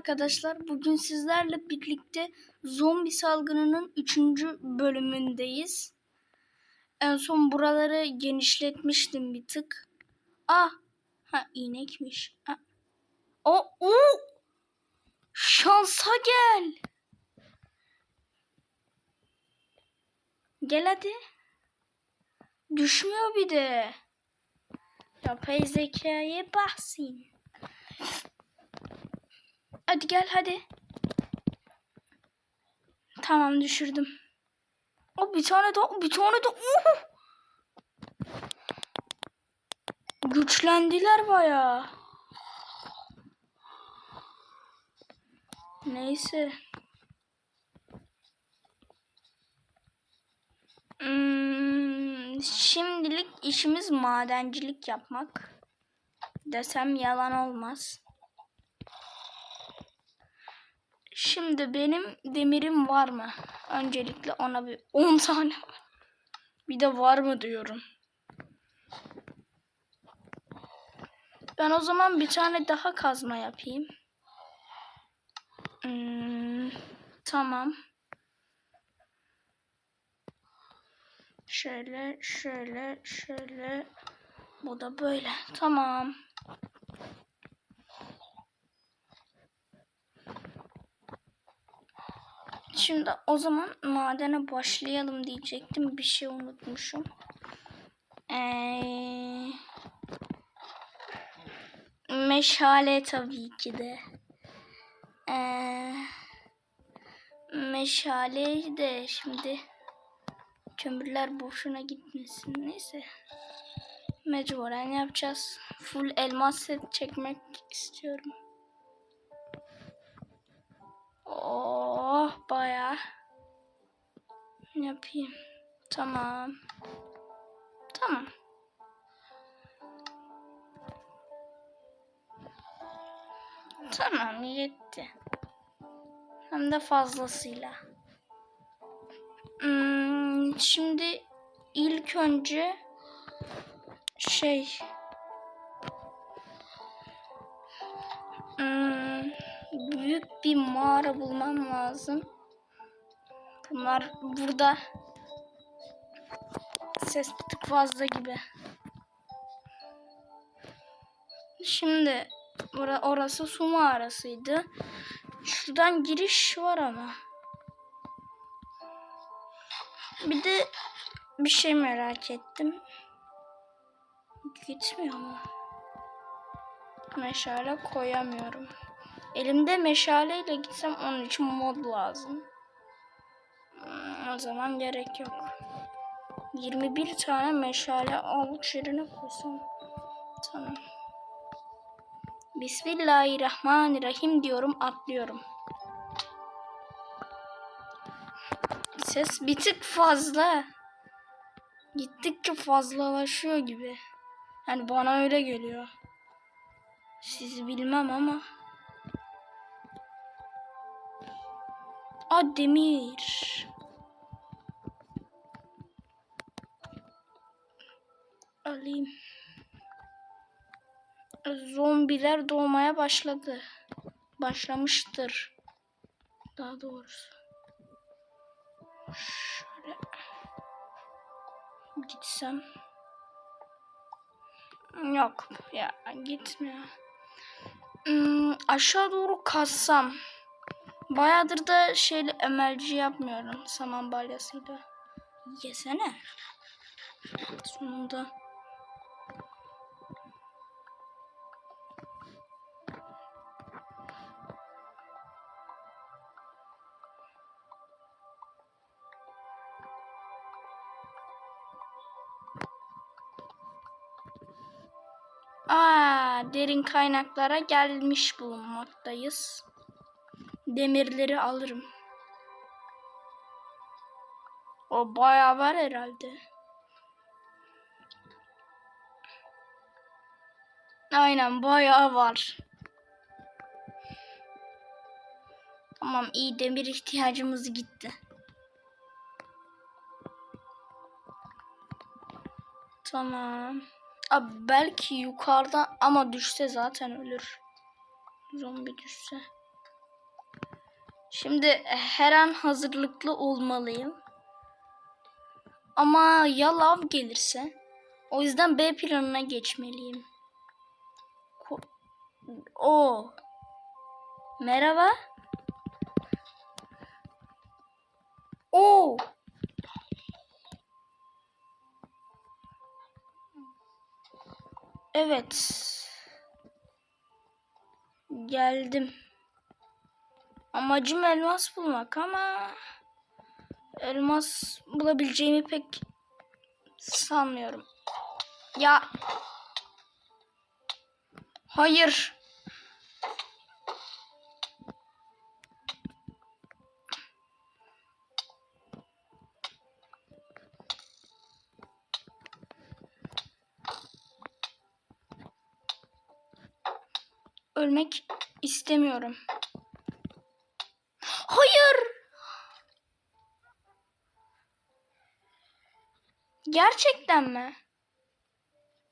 Arkadaşlar bugün sizlerle birlikte zombi salgınının 3. bölümündeyiz. En son buraları genişletmiştim bir tık. Ah! Ha inekmiş. Ha. O o Şansa gel. Gel hadi. Düşmüyor bir de. Yapay zekaya bahsin. Hadi gel hadi. Tamam düşürdüm. O bir tane daha, bir tane daha. Uh! Güçlendiler bayağı. Neyse. Hmm, şimdilik işimiz madencilik yapmak. Desem yalan olmaz. Şimdi benim demirim var mı? Öncelikle ona bir 10 tane. Bir de var mı diyorum. Ben o zaman bir tane daha kazma yapayım. Hmm, tamam. Şöyle, şöyle, şöyle. Bu da böyle. Tamam. Şimdi o zaman madene başlayalım diyecektim. Bir şey unutmuşum. Ee, meşale tabii ki de. Ee, meşale de şimdi kömürler boşuna gitmesin. Neyse. Mecburen yapacağız. Full elmas set çekmek istiyorum. Oh baya yapayım. Tamam. Tamam. Tamam yetti. Hem de fazlasıyla. Hmm, şimdi ilk önce şey büyük bir mağara bulmam lazım. Bunlar burada ses bir tık fazla gibi. Şimdi ora- orası su mağarasıydı. Şuradan giriş var ama. Bir de bir şey merak ettim. Gitmiyor mu? Meşale koyamıyorum. Elimde meşaleyle gitsem onun için mod lazım. Hmm, O zaman gerek yok. 21 tane meşale avuç yerine koysam. Tamam. Bismillahirrahmanirrahim diyorum atlıyorum. Ses bir tık fazla. Gittikçe fazlalaşıyor gibi. Yani bana öyle geliyor. Sizi bilmem ama. A demir. Alayım. Zombiler doğmaya başladı. Başlamıştır. Daha doğrusu. Şöyle gitsem. Yok ya gitmiyor. Hmm, aşağı doğru kazsam. Bayağıdır da şeyle emelci yapmıyorum saman balyasıyla. Yesene. Sonunda. Aa, derin kaynaklara gelmiş bulunmaktayız. Demirleri alırım. O bayağı var herhalde. Aynen bayağı var. Tamam iyi demir ihtiyacımız gitti. Tamam. Abi belki yukarıda ama düşse zaten ölür. Zombi düşse. Şimdi her an hazırlıklı olmalıyım. Ama ya lav gelirse? O yüzden B planına geçmeliyim. Ko- o. Merhaba. O. Evet. Geldim. Amacım elmas bulmak ama elmas bulabileceğimi pek sanmıyorum. Ya. Hayır. Ölmek istemiyorum. Gerçekten mi?